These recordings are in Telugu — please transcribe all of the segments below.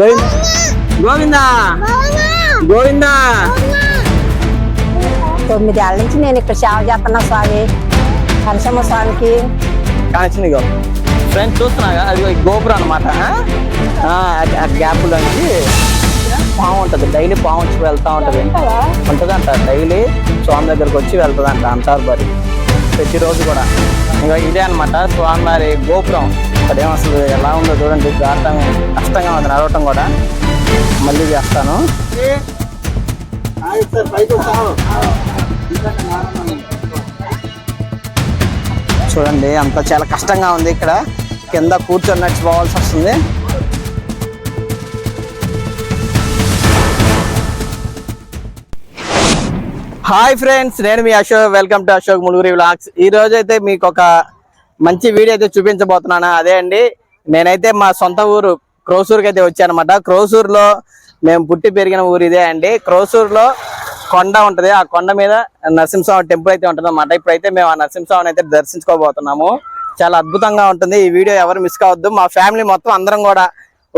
గోవింద గోవిందా! గోవిందా! తొమ్మిదేళ్ళ నుంచి నేను ఇక్కడ సేవ చేస్తున్నా స్వామి. నరసింహ స్వామికి. ఇగో. ఫ్రెండ్స్ చూస్తున్నాగా? అది ఈ గోపురం అనమాట ఆ? గ్యాప్ నుంచి పాము ఉంటుంది. డైలీ పాము వచ్చి వెళ్తా ఉంటుంది. ఉంటుందంట. డైలీ స్వామి దగ్గరకు వచ్చి వెళ్తుందంట అంటారు మరి. ప్రతిరోజు కూడా. ఇంకా ఇదే అనమాట స్వామివారి గోపురం. అదేం అసలు ఎలా ఉందో చూడండి దాటం కష్టంగా ఉంది నడవటం కూడా. మళ్ళీ చేస్తాను. చూడండి అంత చాలా కష్టంగా ఉంది ఇక్కడ. కింద కూర్చొని నడిచిపోవాల్సి వస్తుంది. హాయ్ ఫ్రెండ్స్ నేను మీ Ashok. Welcome to Ashok Muluguri vlogs. ఈ రోజు అయితే మీకు ఒక మంచి వీడియో అయితే చూపించబోతున్నాను. అదే అండి నేనైతే మా సొంత ఊరు క్రోసూర్కి అయితే వచ్చానమాట. క్రోసూరులో మేము పుట్టి పెరిగిన ఊరు ఇదే అండి. క్రోసూరులో కొండ ఉంటది. ఆ కొండ మీద నరసింహస్వామి టెంపుల్ అయితే ఉంటుంది అన్నమాట ఇప్పుడైతే మేము ఆ నరసింహస్వామిని అయితే దర్శించుకోబోతున్నాము. చాలా అద్భుతంగా ఉంటుంది. ఈ వీడియో ఎవరు మిస్ కావద్దు. మా ఫ్యామిలీ మొత్తం అందరం కూడా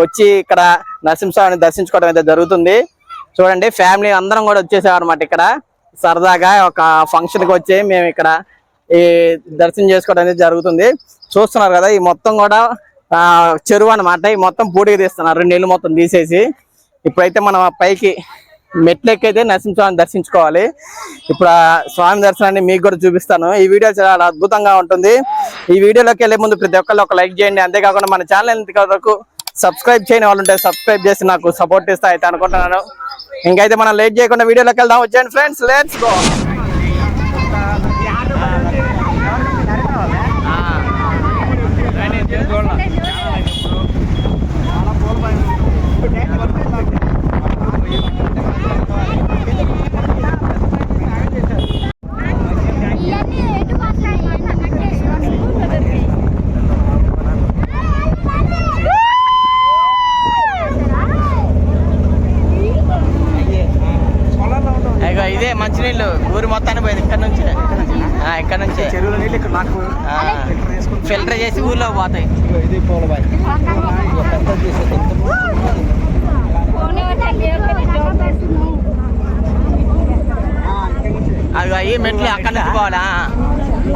వచ్చి ఇక్కడ నరసింహస్వామిని దర్శించుకోవడం అయితే జరుగుతుంది. చూడండి ఫ్యామిలీ అందరం కూడా వచ్చేసాం అనమాట ఇక్కడ. సరదాగా ఒక ఫంక్షన్కి వచ్చి మేము ఇక్కడ ఈ దర్శనం చేసుకోవడం అనేది జరుగుతుంది. చూస్తున్నారు కదా ఈ మొత్తం కూడా చెరువు అన్నమాట. ఈ మొత్తం పూడికి తీస్తున్నారు. నీళ్ళు మొత్తం తీసేసి. ఇప్పుడైతే మనం పైకి మెట్లెక్కైతే నరసింహస్వామిని దర్శించుకోవాలి. ఇప్పుడు స్వామి దర్శనాన్ని మీకు కూడా చూపిస్తాను. ఈ వీడియో చాలా అద్భుతంగా ఉంటుంది. ఈ వీడియోలోకి వెళ్ళే ముందు ప్రతి ఒక్కళ్ళు ఒక లైక్ చేయండి. అంతేకాకుండా మన ఛానల్ ఇంతవరకు సబ్స్క్రైబ్ చేయని వాళ్ళు ఉంటే సబ్స్క్రైబ్ చేసి నాకు సపోర్ట్ ఇస్తా అయితే అనుకుంటున్నాను. ఇంకైతే మనం లేట్ చేయకుండా వీడియోలోకి వెళ్దాం. వచ్చేయండి ఫ్రెండ్స్. లెట్స్ గో ఇవన్నీ ఎటు మాట్లాడి కట్టేసుకోండి ఇగో ఇదే మంచినీళ్ళు ఊరు మొత్తానికి పోయింది. ఇక్కడ నుంచి. ఆ, ఇక్కడ నుంచి. చెరువుల నీళ్ళు ఇక్కడ నాకు ఆ, ఫిల్టర్ చేసి ఊర్లో పోతాయి. ఇది పోలబాయ్ అవి అయ్యి మెట్లు అక్కడ నుంచి పోవాలా?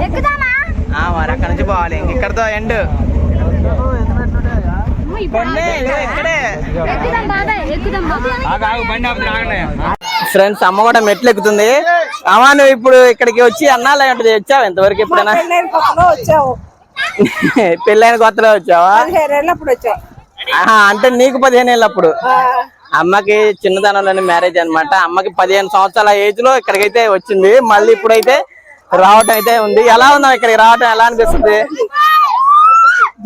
ఎక్కుదామా? ఆ, మరి అక్కడ నుంచి పోవాలి. ఇంక ఇక్కడతో ఎండ్. ఇక్కడే. ఎక్కుదాం ఫ్రెండ్స్ అమ్మ కూడా మెట్లు ఎక్కుతుంది అమ్మా నువ్వు ఇప్పుడు ఇక్కడికి వచ్చి అన్నాలు అంటే వచ్చావు ఎంతవరకు ఎప్పుడైనా? పెళ్ళైన కొత్తలో వచ్చావు. అంటే నీకు పదిహేను ఏళ్ళు అప్పుడు అమ్మకి చిన్నతనంలోనే మ్యారేజ్ అన్నమాట. అమ్మకి పదిహేను సంవత్సరాల ఏజ్లో ఇక్కడికైతే వచ్చింది. మళ్ళీ ఇప్పుడైతే రావటం అయితే ఉంది. ఎలా ఉందా ఇక్కడికి రావటం ఎలా అనిపిస్తుంది?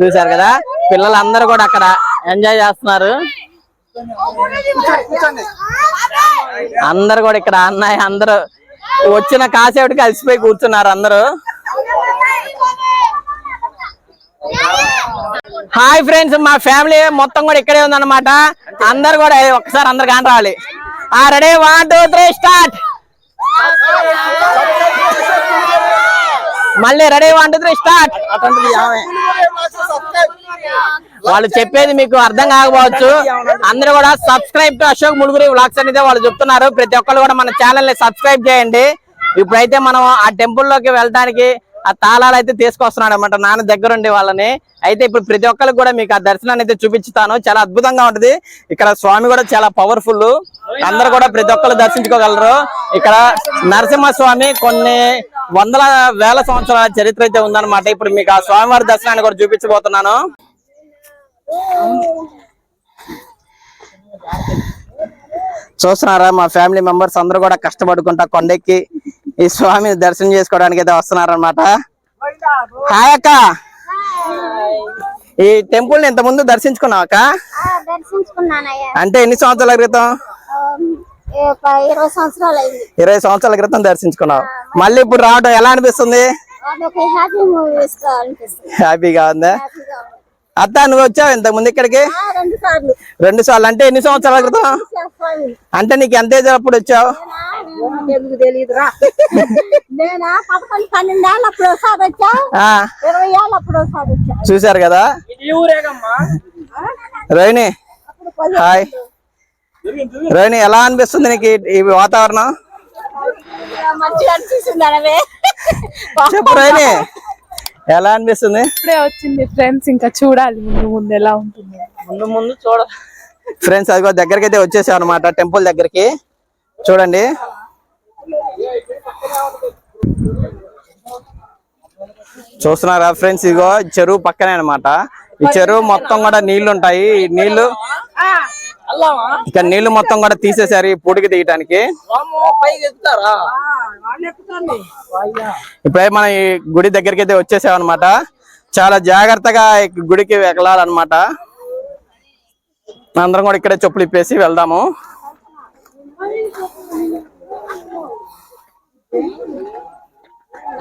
చూసారు కదా? పిల్లలందరూ కూడా అక్కడ ఎంజాయ్ చేస్తున్నారు. అందరు కూడా ఇక్కడ అన్నయ్య అందరూ వచ్చిన కాసేపటికి అలసిపోయి కూర్చున్నారు అందరూ. హాయ్ ఫ్రెండ్స్ మా ఫ్యామిలీ మొత్తం కూడా ఇక్కడే ఉందన్నమాట. అందరు కూడా ఒకసారి ఒక్కసారి అందరు కాని రావాలి. ఆ ready one two three start మళ్ళీ రెడీ త్రీ స్టార్ట్ ఆమె. వాళ్ళు చెప్పేది మీకు అర్థం కాకపోవచ్చు. అందరూ కూడా subscribe to Ashok Muluguri vlogs అనేది వాళ్ళు చెప్తున్నారు. ప్రతి ఒక్కరు కూడా మన ఛానల్ని సబ్స్క్రైబ్ చేయండి. ఇప్పుడైతే మనం ఆ టెంపుల్లోకి వెళ్ళడానికి ఆ తాళాలు అయితే తీసుకొస్తున్నాడు అనమాట నాన్న దగ్గరుండి వాళ్ళని. అయితే ఇప్పుడు ప్రతి ఒక్కరికి కూడా మీకు ఆ దర్శనాన్ని అయితే చూపించుతాను. చాలా అద్భుతంగా ఉంటది. ఇక్కడ స్వామి కూడా చాలా పవర్ఫుల్ అందరూ కూడా ప్రతి ఒక్కరు దర్శించుకోగలరు. ఇక్కడ నరసింహ స్వామి కొన్ని వందల వేల సంవత్సరాల చరిత్ర అయితే ఉందన్నమాట. ఇప్పుడు మీకు ఆ స్వామివారి దర్శనాన్ని కూడా చూపించబోతున్నాను. చూస్తున్నారా మా ఫ్యామిలీ మెంబర్స్ అందరూ కూడా కష్టపడుకుంటా కొండెక్కి ఈ స్వామిని దర్శనం చేసుకోవడానికి అయితే వస్తున్నారన్నమాట. హాయ్ అక్క. ఈ టెంపుల్ని ఇంత ముందు దర్శించుకున్నావు అక్క అంటే ఎన్ని సంవత్సరాల క్రితం? ఇరవై సంవత్సరాలు అయింది. ఇరవై సంవత్సరాల క్రితం దర్శించుకున్నావు. మళ్ళీ ఇప్పుడు రావడం ఎలా అనిపిస్తుంది? హ్యాపీగా ఉందా. అత్త నువ్వు వచ్చావు ఇంత ముందు ఇక్కడికి? ఆ, రెండు సార్లు. రెండు సార్లు. అంటే ఎన్ని సంవత్సరాల క్రితం. అంటే నీకు ఎంత ఏజ్ అప్పుడు వచ్చావు? ఎందుకు తెలియదురా నేనా? పదకొండు పన్నెండు ఏళ్ళు అప్పుడు ఒకసారి వచ్చా ఆ. ఇరవై ఏళ్ళు అప్పుడు ఒకసారి వచ్చా చూశారు కదా? రోహిణి హాయ్. రోహిణి ఎలా అనిపిస్తుంది నీకు ఈ- వాతావరణం? మంచిగా అనిపిస్తుంది అనవే. చెప్పు రోహిణి ఎలా అనిపిస్తుంది? ఇప్పుడే వచ్చింది ఫ్రెండ్స్ ఇంకా చూడాలి ముందు ముందు ఎలా ఉంటుంది. ముందు ముందు చూడ ఫ్రెండ్స్ అదిగో దగ్గరికి అయితే వచ్చేసాం అనమాట టెంపుల్ దగ్గరికి. చూడండి. చూస్తున్నారా ఫ్రెండ్స్ ఇదిగో చెరువు పక్కనే అన్నమాట. ఈ చెరువు మొత్తం కూడా నీళ్ళు ఉంటాయి ఈ నీళ్ళు ఇక్కడ నీళ్ళు మొత్తం కూడా తీసేశారు ఈ పూడికి తీయటానికి. ఇప్పుడే మనం ఈ గుడి దగ్గరికి అయితే వచ్చేసాం అనమాట చాలా జాగ్రత్తగా ఈ గుడికి వెళ్ళాలన్నమాట అందరం కూడా ఇక్కడే చెప్పులు ఇప్పేసి వెళ్దాము.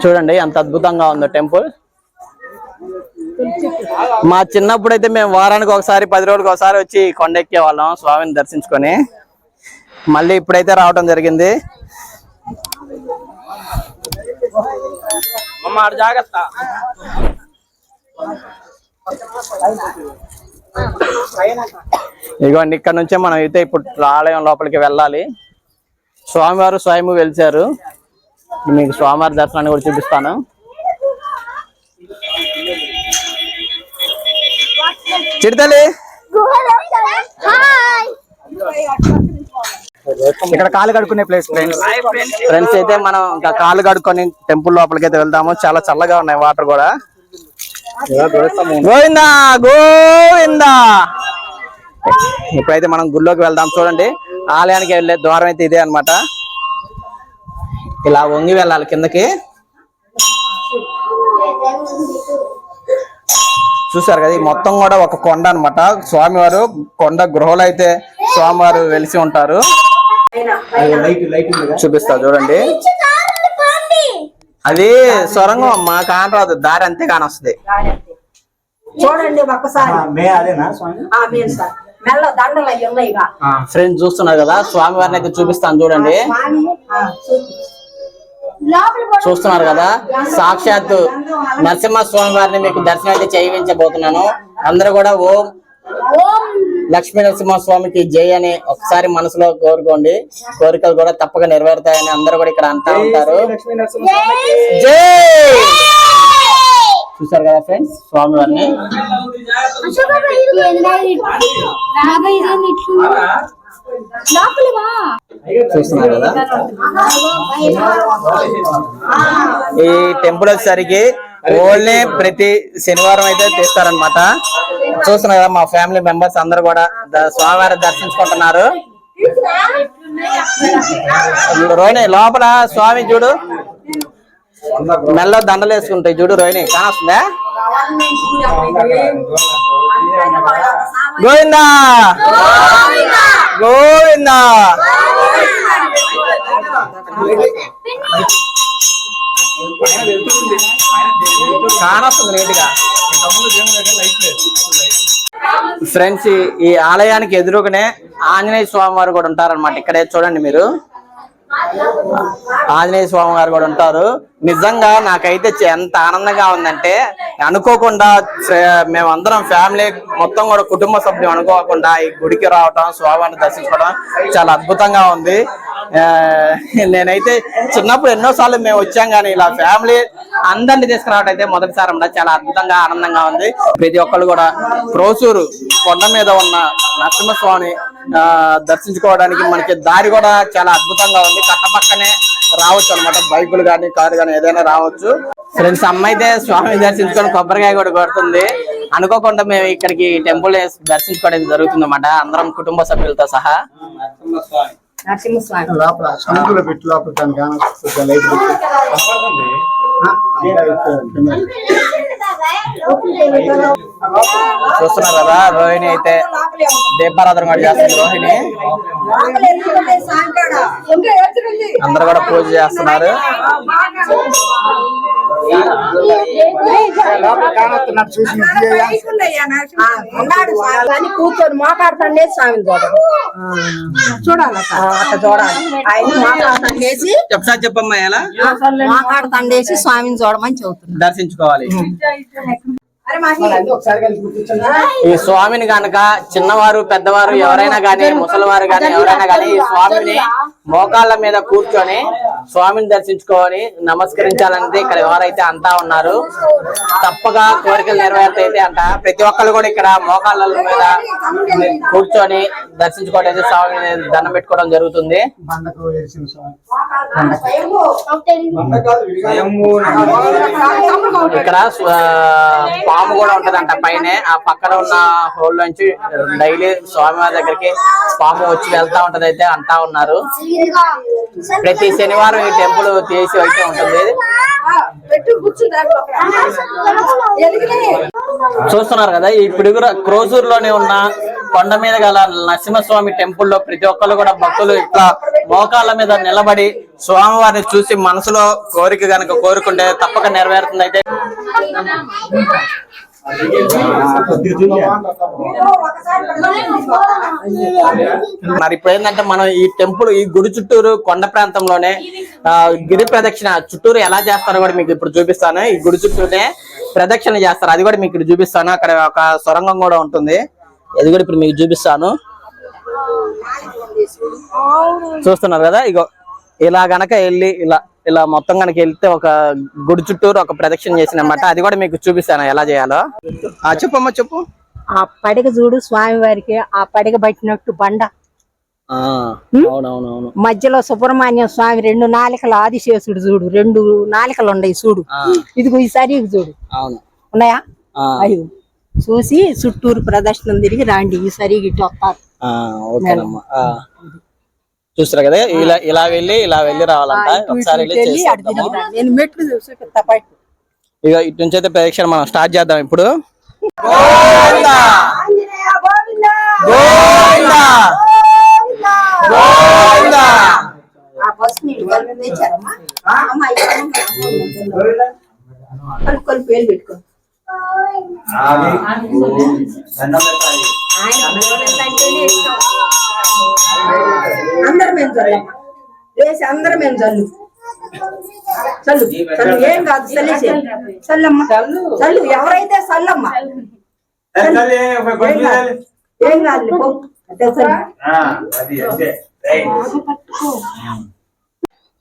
చూడండి ఎంత అద్భుతంగా ఉందో టెంపుల్. మా చిన్నప్పుడు అయితే మేము వారానికి ఒకసారి పది రోజులకు ఒకసారి వచ్చి కొండ ఎక్కే వాళ్ళం స్వామిని దర్శించుకొని. మళ్ళీ ఇప్పుడైతే రావటం జరిగింది. జాగ్రత్త. ఇదిగోండి ఇక్కడ నుంచే మనం అయితే ఇప్పుడు ఆలయం లోపలికి వెళ్ళాలి. స్వామివారు స్వయము వెలిచారు. మీకు స్వామివారి దర్శనాన్ని కూడా చూపిస్తాను. చిడతలి ఇక్కడ కాలు కడుక్కునే ప్లేస్ ఫ్రెండ్స్ ఫ్రెండ్స్ అయితే మనం ఇంకా కాళ్ళు కడుక్కొని టెంపుల్ లోపలికి అయితే వెళ్దాము. చాలా చల్లగా ఉన్నాయి వాటర్ కూడా. గోవిందా గోవిందా. ఇప్పుడైతే మనం గుళ్ళోకి వెళ్దాం. చూడండి ఆలయానికి వెళ్ళే ద్వారం అయితే ఇదే అన్నమాట. ఇలా వంగి వెళ్ళాలి కిందకి. చూసారు కదా ఈ మొత్తం కూడా ఒక కొండ అన్నమాట. స్వామివారు కొండ గృహలో అయితే స్వామివారు వెలిసి ఉంటారు. చూపిస్తా చూడండి. అది సొరంగం మా కానరాదు దారి అంతే కానొస్తుంది చూడండి ఒక్కసారి మే అదేనా స్వామి? ఆ, మీరు సార్. మెల్ల దండలు అవి ఉన్నాయి ఇక. ఫ్రెండ్స్ చూస్తున్నారు కదా స్వామివారిని అయితే చూపిస్తాను చూడండి. స్వామి ఆ, చూపి. చూస్తున్నారు కదా? సాక్షాత్తు నరసింహ స్వామి వారిని మీకు దర్శనం అయితే చేయించబోతున్నాను. అందరూ కూడా ఓం లక్ష్మీ నరసింహ స్వామికి జై అని ఒకసారి మనసులో కోరుకోండి. కోరికలు కూడా తప్పక నెరవేరుతాయని అందరూ కూడా ఇక్కడ అంటా ఉంటారు. లక్ష్మీ నరసింహ జై! చూసారు కదా ఫ్రెండ్స్ స్వామి వారిని చూస్తున్నారు? కదా ఈ టెంపుల్ వచ్చేసరికి ఓన్లీ ప్రతి శనివారం అయితే తీస్తారనమాట చూస్తున్నారు కదా మా ఫ్యామిలీ మెంబర్స్ అందరు కూడా స్వామివారి దర్శించుకుంటున్నారు. రోహిణి లోపల స్వామి చూడు. మెల్ల దండలు వేసుకుంటాయి చూడు రోహిణి. కానొస్తుందా? గోవిందా! గోవిందా! కానొస్తుంది నీట్గా ఫ్రెండ్స్ ఈ- ఆలయానికి ఎదురుగానే ఆంజనేయ స్వామి వారు కూడా ఉంటారన్నమాట. ఇక్కడే చూడండి మీరు. ఆంజనేయ స్వామి గారు కూడా ఉంటారు. నిజంగా నాకైతే ఎంత ఆనందంగా ఉందంటే అనుకోకుండా మేమందరం ఫ్యామిలీ మొత్తం కూడా కుటుంబ సభ్యులు అనుకోకుండా ఈ గుడికి రావటం స్వామిని దర్శించుకోవడం చాలా అద్భుతంగా ఉంది. నేనైతే చిన్నప్పుడు ఎన్నో సార్లు మేము వచ్చాం కానీ ఇలా ఫ్యామిలీ అందరిని తీసుకురావడం అయితే మొదటిసారి అన్నమాట. చాలా అద్భుతంగా ఆనందంగా ఉంది. ప్రతి ఒక్కళ్ళు కూడా క్రోసూరు కొండ మీద ఉన్న నరసింహస్వామి దర్శించుకోవడానికి మనకి దారి కూడా చాలా అద్భుతంగా ఉంది. కట్టపక్కనే రావచ్చు అనమాట బైకులు కానీ కారు కానీ ఏదైనా రావచ్చు. ఫ్రెండ్స్ అమ్మాయి అయితే స్వామి దర్శించుకొని కొబ్బరికాయ కూడా కొడుతుంది. అనుకోకుండా మేము ఇక్కడికి టెంపుల్ దర్శించుకోవడం జరుగుతుంది అన్నమాట అందరం కుటుంబ సభ్యులతో సహా. నరసింహస్వామి లోపల సముద్రంలో పెట్టి లోపల దాని కాన లైట్ పెట్టి. చూస్తున్నారు కదా రోహిణి అయితే దీపారాధన కూడా చేస్తుంది రోహిణి. అందరు కూడా పూజ చేస్తున్నారు. కూర్చొని మాట్లాడుతుండే స్వామిని చూడాలి. చూడాలి అట్లా చూడాలి. ఆయన మాట్లాడుతుండేసి చెప్పమ్మా మాట్లాడుతుండేసి స్వామిని చూడమని చెబుతున్నాడు దర్శించుకోవాలి. ఈ స్వామిని గనక చిన్నవారు పెద్దవారు ఎవరైనా గానీ ముసలివారు గానీ ఎవరైనా గానీ ఈ స్వామిని మోకాళ్ళ మీద కూర్చొని స్వామిని దర్శించుకొని నమస్కరించాలంటే ఇక్కడ ఎవరైతే అంతా ఉన్నారు తప్పగా కోరికలు నెరవేరుతాయితే అంట. ప్రతి ఒక్కరు కూడా ఇక్కడ మోకాళ్ళ మీద కూర్చొని దర్శించుకోవడం అయితే స్వామిని దండం పెట్టుకోవడం జరుగుతుంది. ఇక్కడ పాము కూడా ఉంటదంట పైన. ఆ పక్కన ఉన్న హోల్ నుంచి డైలీ స్వామివారి దగ్గరికి పాము వచ్చి వెళ్తా ఉంటది అయితే అంటా ఉన్నారు. ప్రతి శనివారం ఈ టెంపుల్ తీసి అయితే ఉంటుంది. చూస్తున్నారు కదా ఈ పిడుగుర క్రోజూర్లోనే ఉన్న కొండ మీద గల నరసింహస్వామి టెంపుల్లో ప్రతి ఒక్కరు కూడా భక్తులు ఇట్లా మోకాళ్ళ మీద నిలబడి స్వామివారిని చూసి మనసులో కోరిక గనక కోరుకుంటే తప్పక నెరవేరుతుంది. అయితే మరి ఇప్పుడు ఏంటంటే మనం ఈ టెంపుల్ ఈ గుడి చుట్టూరు కొండ ప్రాంతంలోనే గిరి ప్రదక్షిణ చుట్టూరు ఎలా చేస్తారో కూడా మీకు ఇప్పుడు చూపిస్తాను. ఈ గుడి చుట్టూనే ప్రదక్షిణ చేస్తారు. అది కూడా మీకు ఇక్కడ చూపిస్తాను. అక్కడ ఒక సొరంగం కూడా ఉంటుంది. అది కూడా ఇప్పుడు మీకు చూపిస్తాను. చూస్తున్నారు కదా? ఇగో ఇలా గనక వెళ్ళి ఇలా ఇలా మొత్తం గనక వెళ్తే ఒక గుడి చుట్టూరు ఒక ప్రదక్షిణ చేసినమాట. అది కూడా మీకు చూపిస్తాను ఎలా చేయాలో. ఆ చెప్పమ్మా చెప్పు. ఆ పడగ చూడు స్వామివారికి ఆ పడగ పట్టినట్టు బండ. మధ్యలో సుబ్రహ్మణ్య స్వామి రెండు నాలికల ఆదిశేషుడు చూడు రెండు నాలికలు ఉన్నాయి చూడు. ఆ, ఇదిగో ఈ సరిగు చూడు. ఉన్నాయా? అయ్యో. చూసి చుట్టూరు ప్రదర్శనం తిరిగి రాండి ఈ సరిగి ఇటు వస్తారు. చూస్తారు కదా? ఇలా ఇలా వెళ్ళి ఇలా వెళ్ళి రావాలంట. ఒకసారి ఇక ఇటు నుంచి అయితే ప్రదక్షిణ మనం స్టార్ట్ చేద్దాం ఇప్పుడు. పెట్టుకో. అందరం మేము చల్లమ్మా వేసి అందరం మేము చల్లు చల్లు. చల్లు. ఏం కాదు చల్లేసి చల్లమ్మ. చల్లు. ఎవరైతే చల్లమ్మా. ఏం కాదు. ఏం కాదు పో. అదే చల్లు.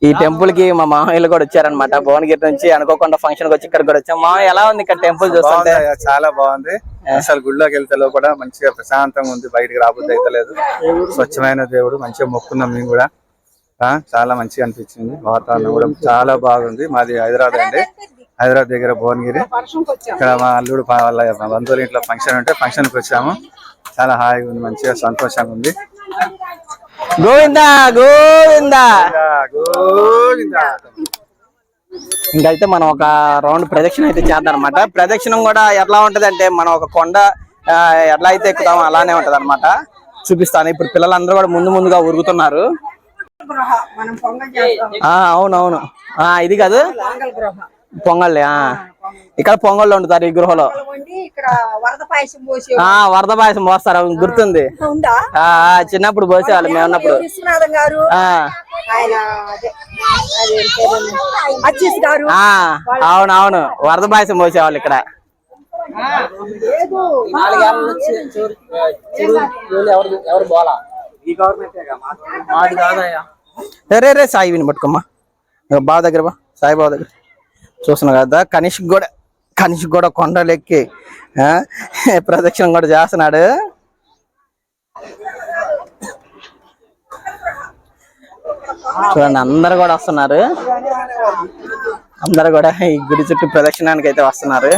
ఈ టెంపుల్కి మా మామయ్యలు కూడా వచ్చారనమాట భువనగిరి నుంచి అనుకోకుండా ఫంక్షన్ వచ్చి ఇక్కడ కూడా వచ్చాం. మామయ్య ఎలా ఉంది ఇక్కడ టెంపుల్ చూస్తుంటే? బాగుంది, చాలా బాగుంది. అసలు గుళ్ళోకి వెళ్తే కూడా మంచిగా ప్రశాంతంగా ఉంది బయటికి రాబుద్ది అయితే లేదు. స్వచ్ఛమైన దేవుడు మంచిగా మొక్కున్నాం మేము కూడా. చాలా మంచిగా అనిపించింది. వాతావరణం కూడా చాలా బాగుంది. మాది హైదరాబాద్ అండి. హైదరాబాద్ దగ్గర భువనగిరి. ఇక్కడ మా అల్లుడు వాళ్ళ బంధువుల ఇంట్లో ఫంక్షన్ ఉంటే ఫంక్షన్కి వచ్చాము. చాలా హాయిగా ఉంది మంచిగా సంతోషంగా ఉంది. గోవిందా గోవిందా. గోవిందా. ఇంకైతే మనం ఒక రౌండ్ ప్రదక్షిణ అయితే చేద్దాం అనమాట ప్రదక్షిణం కూడా ఎట్లా ఉంటది అంటే మనం ఒక కొండ ఎట్లా అయితే ఎక్కుతామో అలానే ఉంటది అనమాట చూపిస్తాను. ఇప్పుడు పిల్లలందరూ కూడా ముందు ముందుగా ఉరుగుతున్నారు. మనం పొంగల్ చేస్తాం. ఆ అవునవును. ఆ ఇది కాదు. పొంగల్ గృహ. పొంగల్ ఆ. ఇక్కడ పొంగళ్ళు వండుతారు ఈ గృహలో. వరద పాయసం పోసి ఆ వరద పాయసం పోస్తారు గుర్తుంది. చిన్నప్పుడు పోసేవాళ్ళు మేము ఉన్నప్పుడు. ఆ. అవునవును. వరద పాయసం పోసేవాళ్ళు ఇక్కడ. రే రే సాయి విని పట్టుకోమ్మా బావ దగ్గర బా సాయి బావ దగ్గర. చూస్తున్నావు కదా కనిష్ కూడా కనిషి కూడా కొండలు ఎక్కి ప్రదక్షిణం కూడా చేస్తున్నాడు. చూడండి అందరు కూడా వస్తున్నారు. అందరు కూడా ఈ గుడి చుట్టూ ప్రదక్షిణానికి అయితే వస్తున్నారు.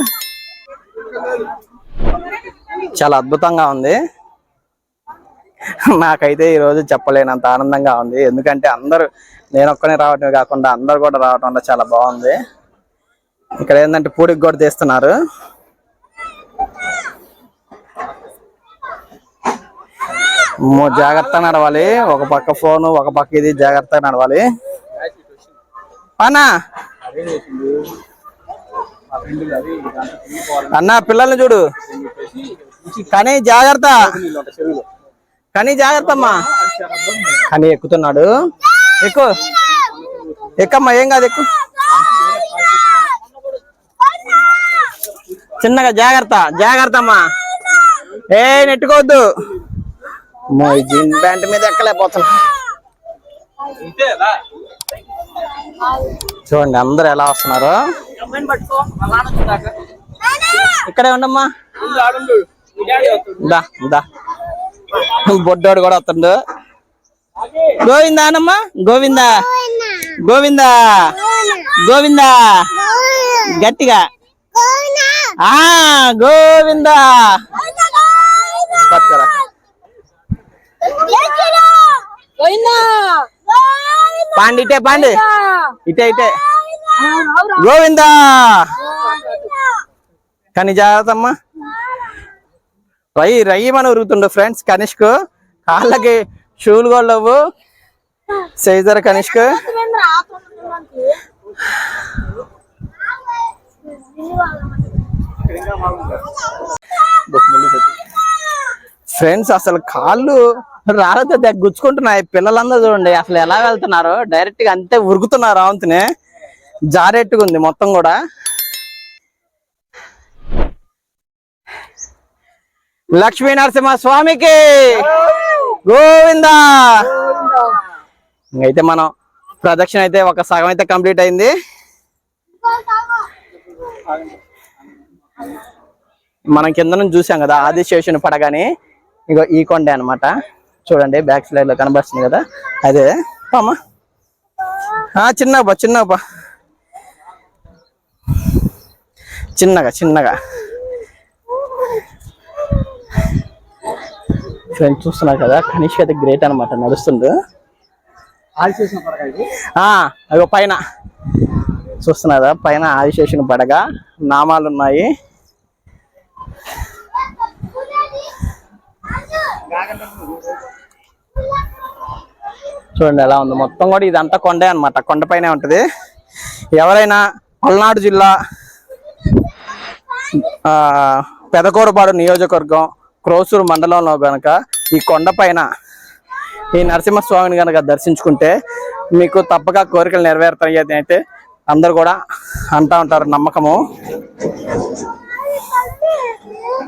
చాలా అద్భుతంగా ఉంది. నాకైతే ఈ రోజు చెప్పలేనంత ఆనందంగా ఉంది. ఎందుకంటే అందరూ నేను ఒక్కనే రావటమే కాకుండా అందరు కూడా రావటం చాలా బాగుంది. ఇక్కడ ఏంటంటే పూడికి కూడా తీస్తున్నారు. జాగ్రత్తగా జాగ్రత్త నడవాలి. ఒక పక్క ఫోను ఒక పక్క ఇది జాగ్రత్తగా నడవాలి. అన్నా! అన్న పిల్లల్ని చూడు. కానీ జాగ్రత్త. కానీ జాగ్రత్త అమ్మా కానీ ఎక్కుతున్నాడు. ఎక్కు. ఎక్కమ్మా ఏం కాదు ఎక్కు. చిన్నగా జాగ్రత్త జాగ్రత్త అమ్మా. ఏ నెట్టుకోవద్దు. జీన్ ప్యాంట్ మీద ఎక్కలేకపోతున్నా. చూడండి అందరు ఎలా వస్తున్నారు? ఇక్కడే ఉండమ్మా. దా దా. బొడ్డోడు కూడా వస్తుండు. గోవిందా అనమ్మా గోవిందా? గోవిందా? గోవిందా? గట్టిగా. ఆ గోవిందా. పట్టుకోరా పాండి ఇటే పాండి. ఇటే ఇటే. గోవిందా. కానీ జాగ్రత్త అమ్మా రై రయ్యమని ఉరుగుతుండు ఫ్రెండ్స్ కనిష్క్? కాళ్ళకి షూలు కూడా లేవు. సైజర్ కనిష్క్? ఫ్రెండ్స్ అసలు కాళ్ళు రాళ్ళతో గుచ్చుకుంటున్నాయి. పిల్లలందరూ చూడండి అసలు ఎలా వెళ్తున్నారు? డైరెక్ట్గా అంతే ఉరుకుతున్నారు రావంతునే. జారెట్టుగా ఉంది మొత్తం కూడా. లక్ష్మీ నరసింహ స్వామికి గోవిందా! అయితే మనం ప్రదక్షిణ అయితే ఒక సగం అయితే కంప్లీట్ అయింది. మనం కింద నుంచి చూసాం కదా ఆదిశేషుని పడగాని ఇగో ఈ కొండే అన్నమాట. చూడండి బ్యాక్ సైడ్లో కనబడుతుంది కదా. అదే పామా ఆ చిన్నగా చిన్నగా చిన్నగా చిన్నగా. ఫ్రెండ్స్ చూస్తున్నారు కదా కనిష్క అయితే గ్రేట్ అనమాట నడుస్తుండు. ఆ అగో పైన. చూస్తున్నారా పైన ఆదిశేషుని పడగ నామాలు ఉన్నాయి. చూడండి ఎలా ఉంది. మొత్తం కూడా ఇదంతా కొండే అనమాట కొండపైనే ఉంటది. ఎవరైనా పల్నాడు జిల్లా పెదకూరపాడు నియోజకవర్గం క్రోసూరు మండలంలో కనుక ఈ కొండపైన ఈ నరసింహస్వామిని కనుక దర్శించుకుంటే మీకు తప్పక కోరికలు నెరవేరుతాయి అయితే అందరు కూడా అంటా ఉంటారు నమ్మకము.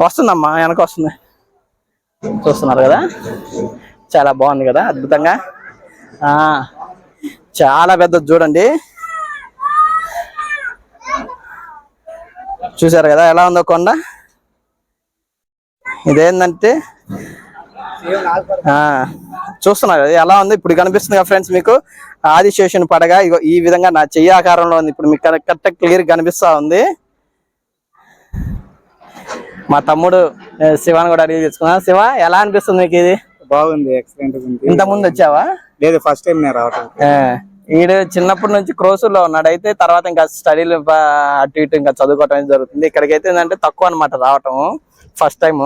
వస్తుందమ్మా వెనక వస్తుంది. చూస్తున్నారు కదా? చాలా బాగుంది కదా అద్భుతంగా? ఆ చాలా పెద్దది చూడండి. చూసారు కదా ఎలా ఉందో కొండ? ఇదేంటంటే ఆ చూస్తున్నారు కదా ఎలా ఉంది? ఇప్పుడు కనిపిస్తుంది కదా ఫ్రెండ్స్ మీకు. ఆదిశేషుని పడగా ఇగో ఈ విధంగా నా చెయ్యి ఆకారంలో ఉంది. ఇప్పుడు మీకు కరెక్ట్ క్లియర్ కనిపిస్తా ఉంది. మా తమ్ముడు శివాని కూడా అడిగి తెచ్చుకున్నా. శివ ఎలా అనిపిస్తుంది మీకు ఇది? బాగుంది ఎక్సలెంట్ ఉంది. ఇంత ముందు వచ్చావా? లేదు ఫస్ట్ టైం నేను రావటం. ఈడు చిన్నప్పటి నుంచి క్రోసూర్లో ఉన్నాడు. అయితే తర్వాత ఇంకా స్టడీలు అటు ఇటు ఇంకా చదువుకోవటం జరుగుతుంది. ఇక్కడికి అయితే ఏంటంటే తక్కువ అనమాట రావటం. ఫస్ట్ టైం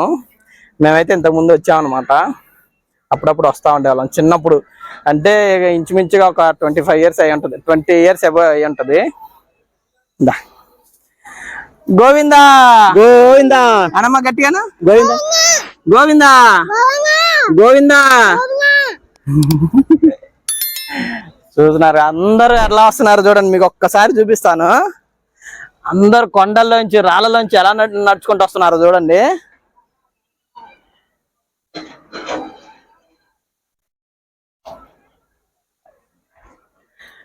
మేమైతే ఇంతకు ముందు వచ్చామన్నమాట. అప్పుడప్పుడు వస్తా ఉండేవాళ్ళం. చిన్నప్పుడు. అంటే ఇంచుమించుగా ఒక ట్వంటీ ఫైవ్ ఇయర్స్ అయి ఉంటుంది. ట్వంటీ ఇయర్స్ ఎబో అయి ఉంటుంది. దా. గోవిందా. గోవిందా. అనమ్మ గట్టిగాను? గోవిందా. గోవిందా. గోవిందా. చూస్తున్నారు అందరూ ఎలా వస్తున్నారు చూడండి మీకు ఒక్కసారి చూపిస్తాను. అందరు కొండల్లోంచి రాళ్ళలోంచి ఎలా నడు- నడుచుకుంటూ వస్తున్నారు చూడండి.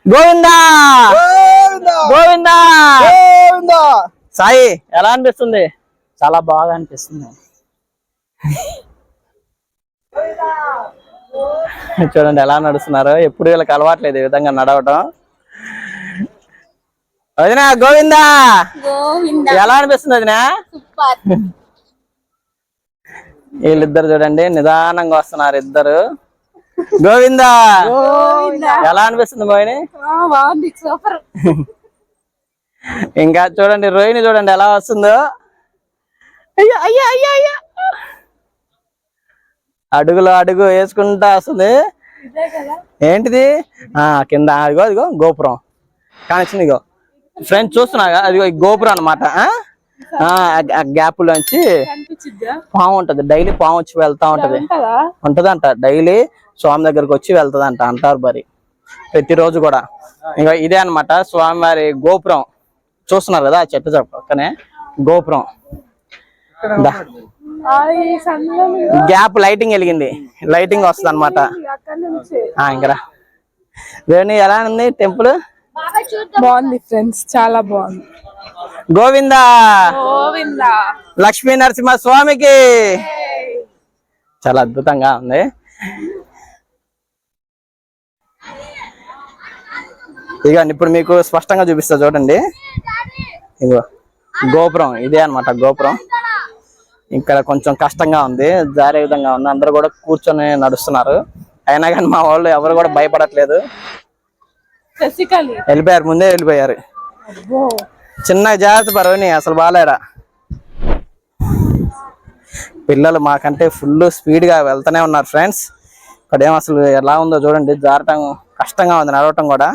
గోవిందా. గోవిందా. గోవిందా. సాయి ఎలా అనిపిస్తుంది? చాలా బాగా అనిపిస్తుంది. చూడండి ఎలా నడుస్తున్నారు. ఎప్పుడు వీళ్ళకి అలవాట్లేదు ఈ విధంగా నడవటం. వదినా గోవిందా? ఎలా అనిపిస్తుంది వదినా? వీళ్ళిద్దరు చూడండి నిదానంగా వస్తున్నారు ఇద్దరు. గోవిందా? ఎలా అనిపిస్తుంది మోహిని? బాగుంది. సూపర్. ఇంకా చూడండి రోహిణి చూడండి ఎలా వస్తుందో. అయ్యా అయ్యా అయ్యా అయ్యా. అడుగులో అడుగు వేసుకుంటా వస్తుంది. ఏంటిది? ఆ కింద అదిగో అదిగో గోపురం. కానిచ్చింది ఇగో. ఫ్రెండ్స్ చూస్తున్నాగా? అదిగో గోపురం అనమాట గ్యాప్ లోంచి పాము ఉంటది. డైలీ పాము వచ్చి వెళ్తా ఉంటది. ఉంటదా? ఉంటదంట. డైలీ స్వామి దగ్గరకు వచ్చి వెళ్తదంట అంటారు మరి. ప్రతిరోజు కూడా. ఇంకా ఇదే అన్నమాట. స్వామివారి గోపురం. చూస్తున్నారు కదా ఆ చెట్టు చెప్ప పక్కనే గోపురం. గ్యాప్ లైటింగ్ వెలిగింది. లైటింగ్ వస్తుంది అనమాట ఇంకా వేణు ఎలా ఉంది టెంపుల్? బాగుంది ఫ్రెండ్స్ చాలా బాగుంది. గోవింద. గోవిందా. లక్ష్మీ నరసింహ స్వామికి చాలా అద్భుతంగా ఉంది. ఇదిగోండి ఇప్పుడు మీకు స్పష్టంగా చూపిస్తా చూడండి. ఇదిగో గోపురం ఇదే అన్నమాట గోపురం. ఇక్కడ కొంచెం కష్టంగా ఉంది జారే విధంగా ఉంది. అందరూ కూడా కూర్చొని నడుస్తున్నారు. అయినా కానీ మా వాళ్ళు ఎవరు కూడా భయపడట్లేదు. వెళ్ళిపోయారు ముందే వెళ్ళిపోయారు. చిన్న జాగ్రత్త పర్వని అసలు బాగాలేడా పిల్లలు మాకంటే ఫుల్ స్పీడ్గా వెళ్తూనే ఉన్నారు ఫ్రెండ్స్. ఇక్కడ ఏం అసలు ఎలా ఉందో చూడండి జారటం కష్టంగా ఉంది నడవటం కూడా.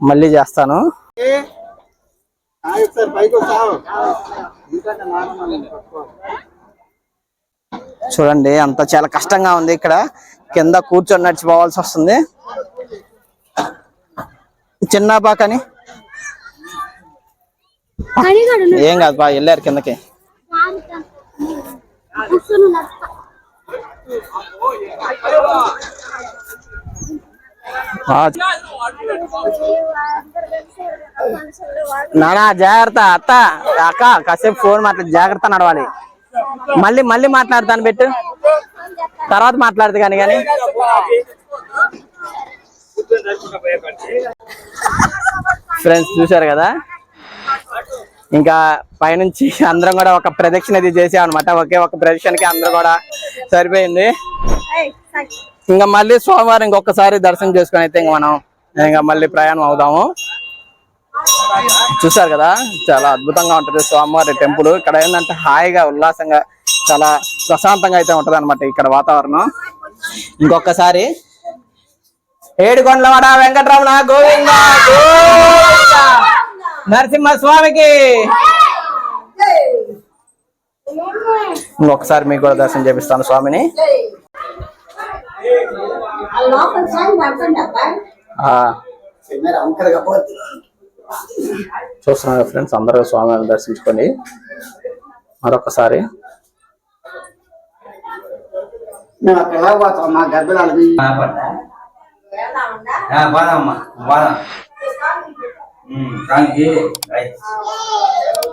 మళ్ళీ చేస్తాను ఆగు సార్ పైకి వస్తావు ఎందుకంటే నాన్న పట్టుకో చూడండి అంత చాలా కష్టంగా ఉంది ఇక్కడ. కింద కూర్చొని నడిచిపోవాల్సి వస్తుంది. చిన్న బాకని ఏం కాదు బా వెళ్ళారు కిందకి. ఆ, నానా జాగ్రత్త అత్త అక్క కాసేపు ఫోన్ మాట్లాడి జాగ్రత్త నడవాలి. మళ్ళీ మళ్ళీ మాట్లాడతాను పెట్టు తర్వాత మాట్లాడదు కానీ కానీ ఫ్రెండ్స్ చూశారు కదా? ఇంకా పైనుంచి అందరం కూడా ఒక ప్రదక్షిణ ఇది చేసాం అనమాట ఒకే ఒక ప్రదక్షిణకి అందరూ కూడా సరిపోయింది. ఇంకా మళ్ళీ సోమవారం ఇంకొకసారి దర్శనం చేసుకుని అయితే ఇంకా మనం ఇంకా మళ్ళీ ప్రయాణం అవుదాము. చూసారు కదా? చాలా అద్భుతంగా ఉంటుంది స్వామివారి టెంపుల్. ఇక్కడ ఏంటంటే హాయిగా ఉల్లాసంగా చాలా ప్రశాంతంగా అయితే ఉంటది అనమాట ఇక్కడ వాతావరణం. ఇంకొకసారి ఏడుకొండలవాడ వెంకటరమణ గోవింద గోవింద నరసింహ స్వామికి ఇంకొకసారి మీకు కూడా దర్శనం చేపిస్తాను స్వామిని. ఆ. చూస్తున్నారు ఫ్రెండ్స్ అందరూ స్వామిని దర్శించుకోండి మరొకసారి. మేము అక్కడ ఎలా పోతాం మా గర్భాలు బాదమ్మా బాదం కాంతి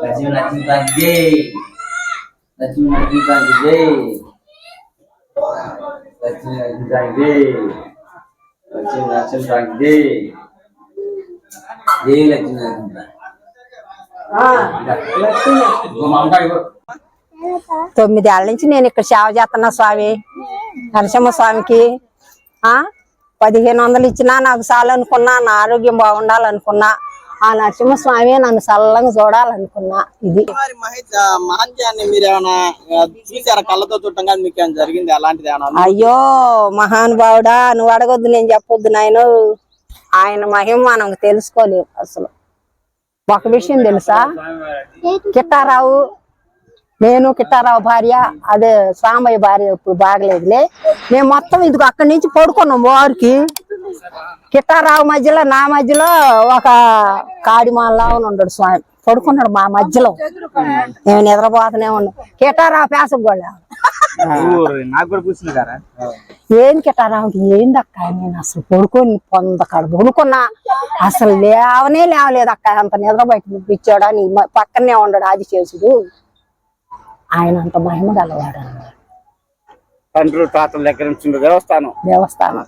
లక్ష్మీ లక్ష్మీ కాంతి జై లక్ష్మీ లక్ష్మీ జై లక్ష్మీ. తొమ్మిదేళ్ళ నుంచి నేను ఇక్కడ సేవ చేస్తున్నా స్వామి. నరసింహ స్వామికి. ఆ? పదిహేను వందలు ఇచ్చినా నాకు చాలు అనుకున్నా నా ఆరోగ్యం బాగుండాలనుకున్నా. ఆ నరసింహ స్వామి నన్ను చల్లంగా చూడాలనుకున్నా. ఇది. అయ్యో మహానుభావుడా నువ్వు అడగొద్దు నేను చెప్పొద్దు నాయన. ఆయన మహిమ మనం తెలుసుకోలేము అసలు. ఒక విషయం తెలుసా? కిట్టారావు నేను కిట్టారావు భార్య అదే సాంబయ్య భార్య ఇప్పుడు బాగలేదులే. మేము మొత్తం ఇదిగో అక్కడి నుంచి పడుకున్నాం వారికి. కిట్టారావు మధ్యలో నా మధ్యలో ఒక కాడిమాల్లా ఉన్నాడు స్వామి. పడుకున్నాడు మా మధ్యలో. నేను నిద్రపోతూనే ఉన్నాం కిట్టారావు పేసగోళ్ళ నాకు కూడా కూర్చుంది కదా. ఏం కిటారావుకి ఏంది అక్క నేను అసలు పడుకొని పొందకాడ పడుకున్నా. అసలు లేవనే లేవలేదు అక్క అంత నిద్ర బయట పిచ్చాడు అని మ- పక్కనే ఉండడు ఆది చేసుడు ఆయన అంత మహిమ గలవాడు అన్నమాట. తండ్రులు తాతల దగ్గర నుంచి దేవస్థానం. దేవస్థానం.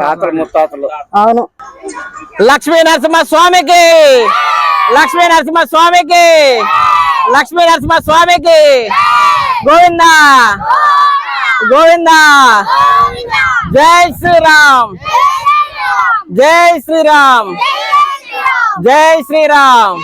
తాతలు ముత్తాతలు. అవును. లక్ష్మీ నరసింహ స్వామికి లక్ష్మీ నరసింహ స్వామికి లక్ష్మీ నరసింహ స్వామికి గోవింద! గోవింద! జై శ్రీరామ్! జై శ్రీరామ్! జై శ్రీరామ్!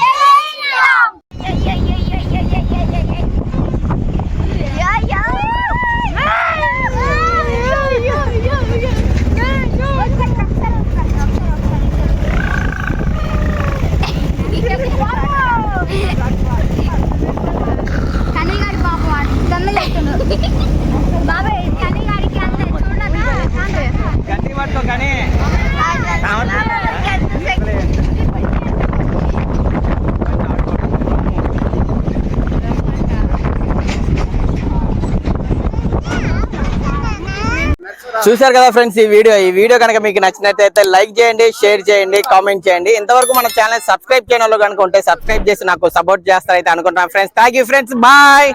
చూశారు కదా ఫ్రెండ్స్ ఈ వీడియో? ఈ వీడియో కనుక మీకు నచ్చినట్లయితే లైక్ చేయండి షేర్ చేయండి కామెంట్ చేయండి. ఇంతవరకు మన ఛానల్ సబ్స్క్రైబ్ చేయడంలో కనుక ఉంటే సబ్స్క్రైబ్ చేసి నాకు సపోర్ట్ చేస్తారైతే అనుకుంటున్నాను friends thank you friends. Bye.